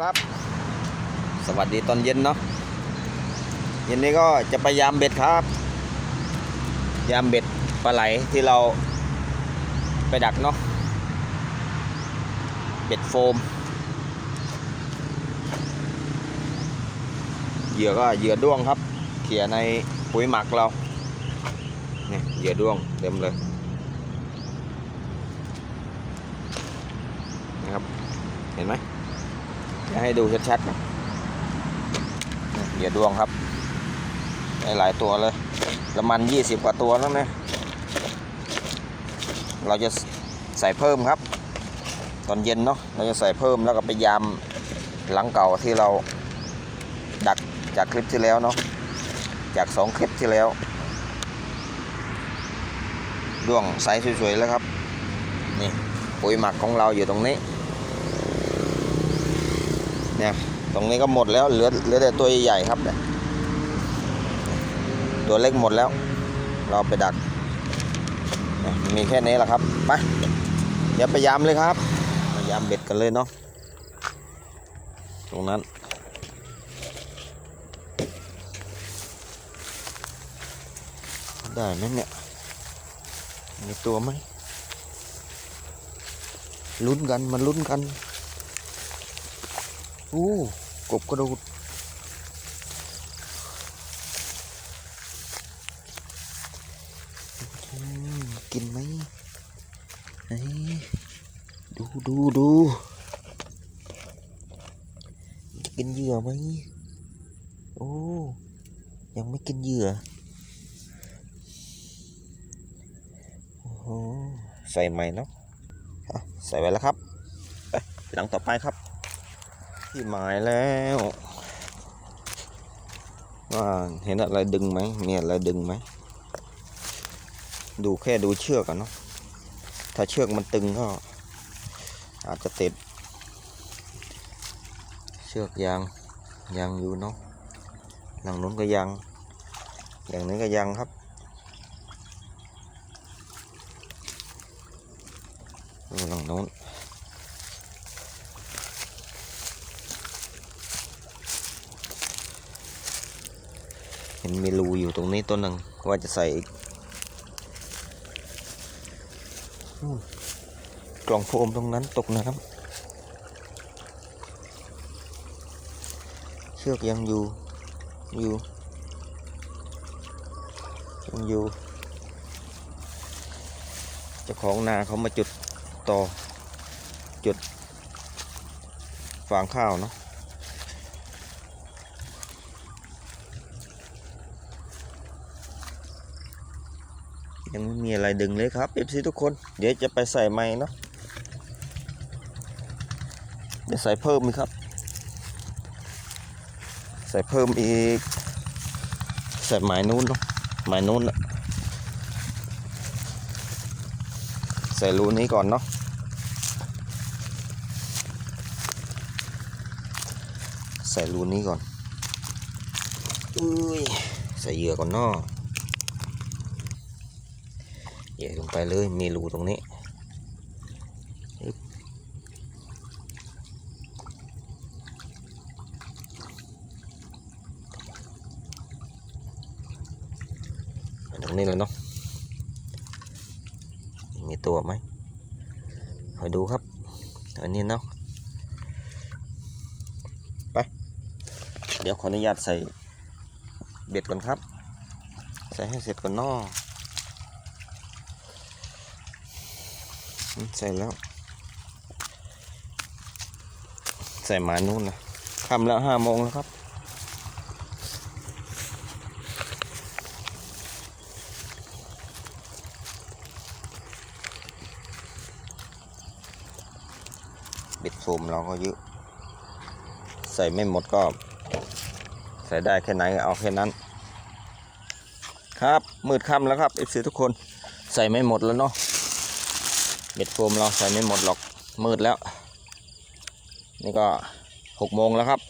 ครับ สวัสดีตอนเย็นเนาะเย็นนี้ก็จะไปยามเบ็ดครับ ยามเบ็ดปลาไหลที่เราไปดักเนาะเบ็ดโฟม เหยื่อก็เหยื่อด้วงครับ เขี่ยในปุ๋ยหมักเราเนี่ยเหยื่อด้วงเต็มเลยนะครับ เห็นไหม ให้ดูชัดๆเนี่ยเหยื่อดวงครับได้หลายตัวเลยละมัน20 กว่าตัวแล้วนะเราจะใส่เพิ่มครับ ตอนเย็นเนาะเราจะใส่เพิ่มแล้วก็ไปยามหลังเก่าที่เราดักจากคลิปที่แล้วเนาะจากสองคลิปที่แล้วดวงใสสวยๆแล้วครับ นี่ปุ๋ยหมักของเราอยู่ตรงนี้ นี่ยตรงนี้ก็หมดแล้วเหลือเหลือแต่ตัวใหญ่ครับเนี่ยตัวเล็กหมดแล้ว เราไปดัก มีแค่นี้แหละครับไปเดี๋ยวไปยามเลยครับมายามเบ็ดกันเลยเนาะตรงนั้นได้ไหมเนี่ย มีตัวไหมลุ้นกัน มันลุ้นกัน อู้กบกระโดดกินไหมเฮ้ยดูดูดูกินเหยื่อไหมโอ้ยังไม่กินเหยื่อโอ้โหใส่ใหม่เนาะอะใส่ไว้แล้วครับไปหลังต่อไปครับ ที่หมายแล้วว่าเห็นอะไรดึงไหมมีอะไรดึงไหม ดูแค่ดูเชือกกันเนาะถ้าเชือกมันตึงก็ อาจจะติด เชือกยางยางอยู่เนาะหลังนู้นก็ยางอย่างนี้ก็ยางครับ หลังนู้น เห็น มีรูอยู่ตรงนี้ต้นหนึ่งว่าจะใส่อีกกล่องโฟมตรงนั้นตกน้ำเชือกยังอยู่อยู่ยังอยู่เจ้าของนาเขามาจุดต่อจุดฟางข้าวเนาะ ยังไม่มีอะไรดึงเลยครับเอฟซีทุกคน เดี๋ยวจะไปใส่ใหม่เนาะเดี๋ยวใส่เพิ่มครับ ใส่เพิ่มอีก ใส่หมายนู้นเนาะหมายนู้นอะใส่รูนี้ก่อนเนาะใส่รูนี้ก่อนอุ้ยใส่เหยื่อก่อนเนาะ เหยียลงไปเลยมีรูตรงนี้ตรงนี้เลยเนาะมีตัวไหมคอยดูครับ อันนี้เนาะไปเดี๋ยวขออนุญาตใส่เบ็ดก่อนครับ ใส่ให้เสร็จก่อนเนาะ อืม ใส่แล้ว ใส่หมานู่นนะทำแล้วห้าโมงแล้วครับบิดโฟมเราก็เยอะ ใส่ไม่หมดก็ ใส่ได้แค่ไหนเอาแค่นั้น ครับมืดค่ำแล้วครับเอฟซีทุกคนใส่ไม่หมดแล้วเนาะ เบ็ดโฟมเราใส่ไม่หมดหรอกมืดแล้ว นี่ก็หกโมงแล้วครับ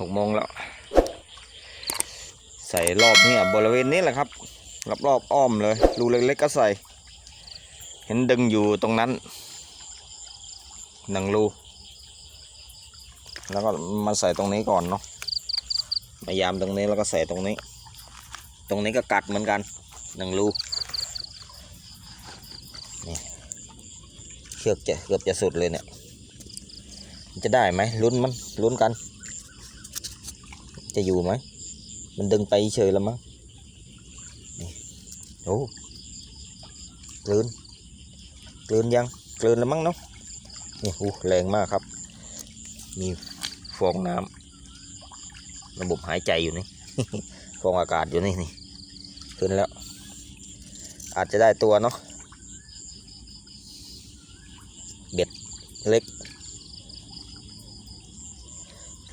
หกโมงแล้ว ใส่รอบนี้บริเวณนี้แหละครับรอบรอบๆอ้อมเลยรูเล็กๆก็ใส่ เห็นดึงอยู่ตรงนั้นหนังรูแล้วก็มาใส่ตรงนี้ก่อนเนาะมายามตรงนี้แล้วก็ใส่ตรงนี้ ตรงนี้ก็กัดเหมือนกันหนึ่งรู เชือกจะเกือบจะสุดเลยเนี่ยจะได้ไหมลุ้นมันลุ้นกัน จะอยู่ไหม มันดึงไปเฉยแล้วมั้งโอ้กลืนกลืนยังกลืนแล้วมั้งเนาะนี่โอ้แรงมากครับ มีฟองน้ำระบบหายใจอยู่นี่ฟองอากาศอยู่นี่นี่ขึ้นแล้ว อาจจะได้ตัวเนาะ เบ็ดเล็ก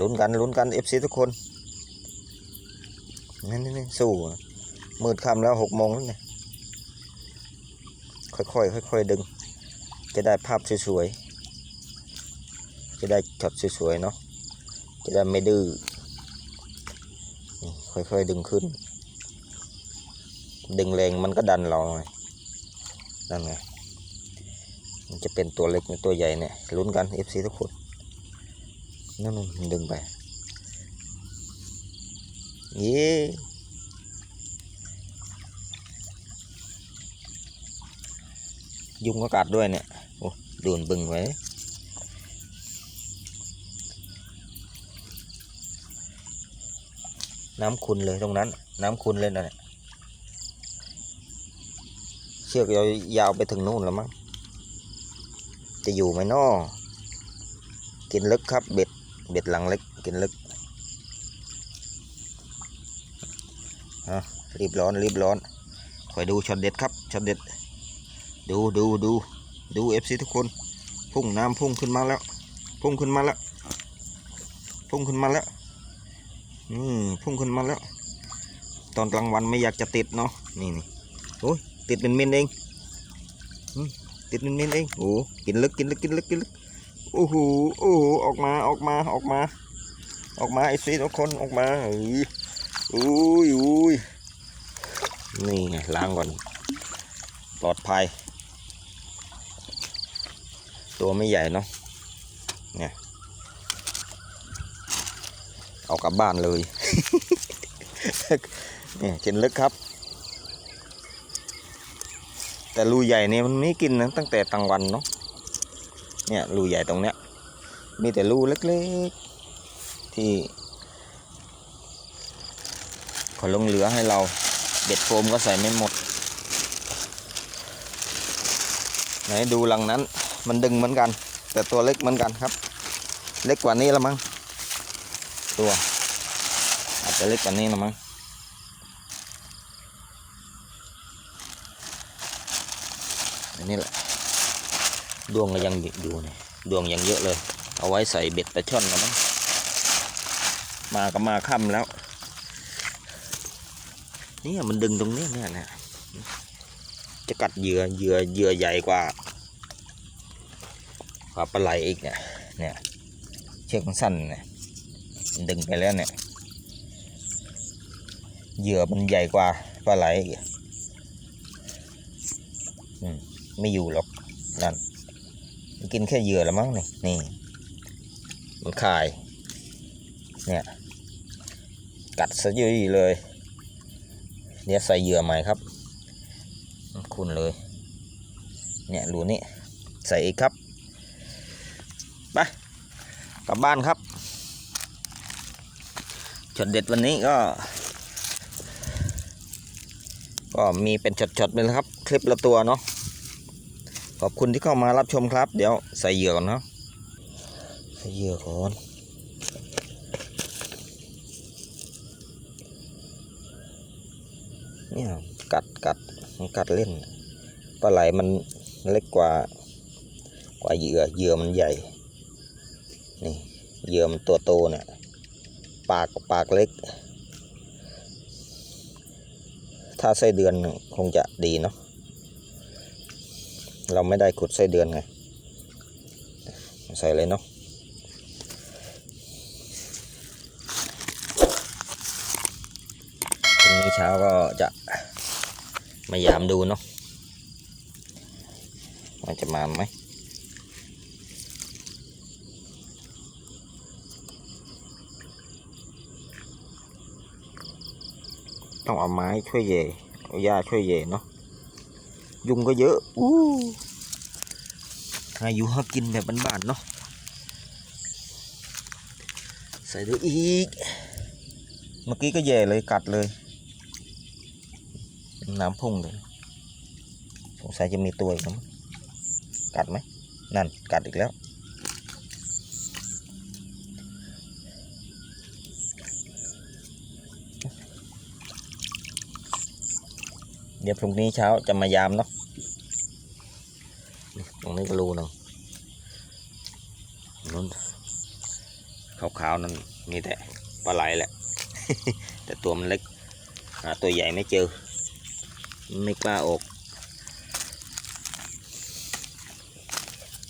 ลุ้นกันลุ้นกันเอฟซีทุกคนนี่นี่นี่สู้มืดค่ำแล้วหกโมงแล้วเนี่ยค่อยๆค่อยๆดึง จะได้ภาพสวยๆ จะได้ช็อตสวยๆเนาะจะได้ไม่ดื้อนี่ค่อยดึงขึ้น ดึงแรงมันก็ดันเราไงนั่นไง มันจะเป็นตัวเล็กหรือตัวใหญ่เนี่ยลุ้นกัน FC ทุกคนนั่นมันดึงไปเย้ยุงก็กัดด้วยเนี่ย โอ้โดนบึงไว้ น้ำขุนเลยตรงนั้น น้ำขุนเลยนะเนี่ย เชือกยาวยาวไปถึงนู่นแล้วมั้ง จะอยู่ไหมนอกินลึกครับเบ็ดเบ็ดหลังเล็กกินลึกอะรีบร้อนรีบร้อนคอยดูช็อตเด็ดครับช็อตเด็ด ดูดูดูดูเอฟซีทุกคน พุ่งน้ำพุ่งขึ้นมาแล้ว พุ่งขึ้นมาแล้ว พุ่งขึ้นมาแล้วอืมพุ่งขึ้นมาแล้ว ตอนกลางวันไม่อยากจะติดเนาะนี่นี่โอ้ยติดเป็นเมนเองอืม ติดเป็นเมนเองโอ้กินลึกกินลึกกินลึกกินลึกโอ้โหโอ้โหออกมาออกมาออกมา ออกมาไอ้ซีทุกคนออกมาอ้ยอุ้ยอุ้ยนี่ไงล้างก่อนปลอดภัย ตัวไม่ใหญ่เนาะเนี่ยเอากลับบ้านเลยเนี่ยเจนลึกครับ แต่รูใหญ่เนี่ยมันไม่กินนะตั้งแต่กลางวันเนาะเนี่ยรูใหญ่ตรงเนี้ย มีแต่รูเล็กๆ ที่ขาลงเหลือให้เราเบ็ดโฟมก็ใส่ไม่หมด ไหนดูหลังนั้นมันดึงเหมือนกัน แต่ตัวเล็กเหมือนกันครับ เล็กกว่านี้ละมั้งตัวอาจจะเล็กกว่านี้นะมั้ง นนี้แหละดวงก็ยังอยู่เนี่ยดวงยังเยอะเลย เอาไว้ใส่เบ็ดปลาช่อนนะมั้งมาก็มาค่ำแล้ว นี่มันดึงตรงนี้เนี่ยนะจะกัดเหยื่อเหยื่อเหยื่อใหญ่กว่ากว่าปลาไหลอีกเนี่ยเนี่ยเชือกสั้นเนี่ยมันดึงไปแล้วเนี่ยเหยื่อมันใหญ่กว่าปลาไหลอีกอืม ไม่อยู่หรอกนั่นมันกินแค่เหยื่อละมั้งนี่นี่ มันคาย เนี่ย กัดซะเยอะเลยเดี๋ยวใส่เหยื่อใหม่ครับ คุณเลย เนี่ยรูนี้ใส่อีกครับไปกลับบ้านครับช็อตเด็ดวันนี้ก็ ก็มีเป็นช็อตๆไปเลยครับ คลิปละตัวเนาะ ขอบคุณที่เข้ามารับชมครับ เดี๋ยวใส่เหยื่อก่อนเนาะใส่เหยื่อก่อนเนี่ยกัดกัดมันกัดเล่นปลาไหลมันเล็กกว่ากว่าเหยื่อเหยื่อมันใหญ่นี่เหยื่อมันตัวโตเนี่ยปากปากเล็ก ถ้าไส้เดือนคงจะดีเนาะ เราไม่ได้ขุดไส้เดือนไง ใส่เลยเนาะพรุ่นี้เช้าก็จะมายามดูเนาะมันจะมาไหมต้องเอาไม้ช่วยเย่เอาหญ้าช่วยเย่เนาะยุงก็เยอะอู้าอยู่หากินแบบบ้านๆเนาะใส่ด้วยอีก เมื่อกี้ก็แย่เลยกัดเลย น้ำพุ่งเลยสงสัยจะมีตัวอีกนะมั้งกัดไหมนั่นกัดอีกแล้วเดี๋ยวพรุ่งนี้เช้าจะมายามเนาะ ตรงนี้ก็รูหนึงนู้นขาวๆนั่นมีแต่ปลาไหลแหละ แต่ตัวมันเล็กหาตัวใหญ่ไม่เจอ ไม่กล้าออก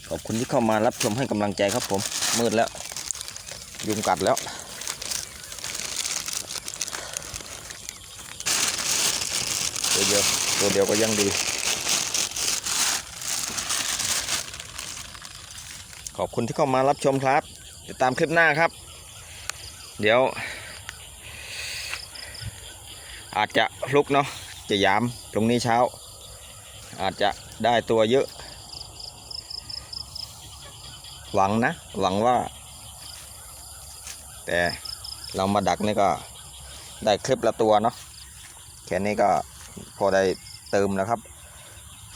ขอบคุณที่เข้ามารับชมให้กำลังใจครับผม มืดแล้ว ยุงกัดแล้วตัวเดียวตัวเดียวก็ยังดี อบคุณที่เข้ามารับชมครับ ติดตามคลิปหน้าครับ เดี๋ยว อาจจะลุกเนาะจะยามตรงนี้เช้า อาจจะได้ตัวเยอะ หวังนะ หวังว่า แต่เรามาดักนี่ก็ได้คลิปละตัวเนาะแค่นี้ก็พอได้เติมแล้วครับ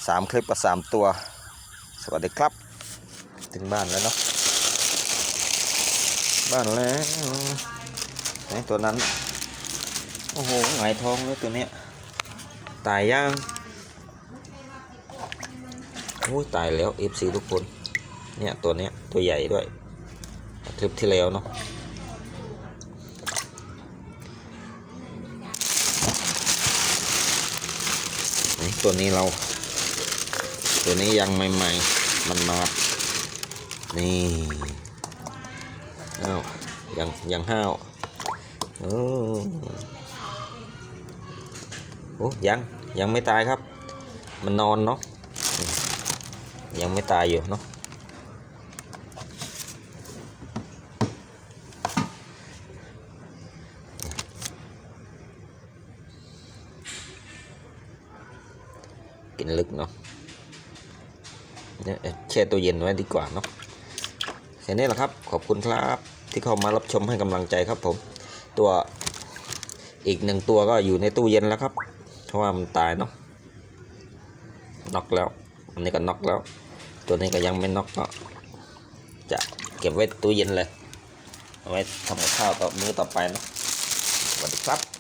สามคลิปกับสามตัว สวัสดีครับ ถึงบ้านแล้วเนาะบ้านแล้วไหนตัวนั้น โอ้โหหงายท้องแล้วตัวเนี้ยตายย่างโอ้ยตายแล้ว FC ทุกคน เนี่ยตัวเนี้ยตัวใหญ่ด้วยคลิปที่แล้วเนาะตัวนี้เรา ตัวนี้ยังใหม่ ๆ มันมา นี่อ้าวยังยังห้าวโอ้โอ้ยังยังไม่ตายครับ มันนอนเนาะยังไม่ตายอยู่เนาะกินลึกเนาะเนี่ยแช่ตัวเย็นไว้ดีกว่าเนาะ แค่นี้แหละครับ ขอบคุณครับ ที่เข้ามารับชมให้กำลังใจครับผม ตัวอีกหนึ่งตัวก็อยู่ในตู้เย็นแล้วครับ เพราะว่ามันตายเนาะน็อกแล้วอันนี้ก็น็อกแล้ว ตัวนี้ก็ยังไม่น็อกก็จะเก็บไว้ตู้เย็นเลยเอาไว้ทำกับข้าวต่อมื้อต่อไปเนาะสวัสดีครับ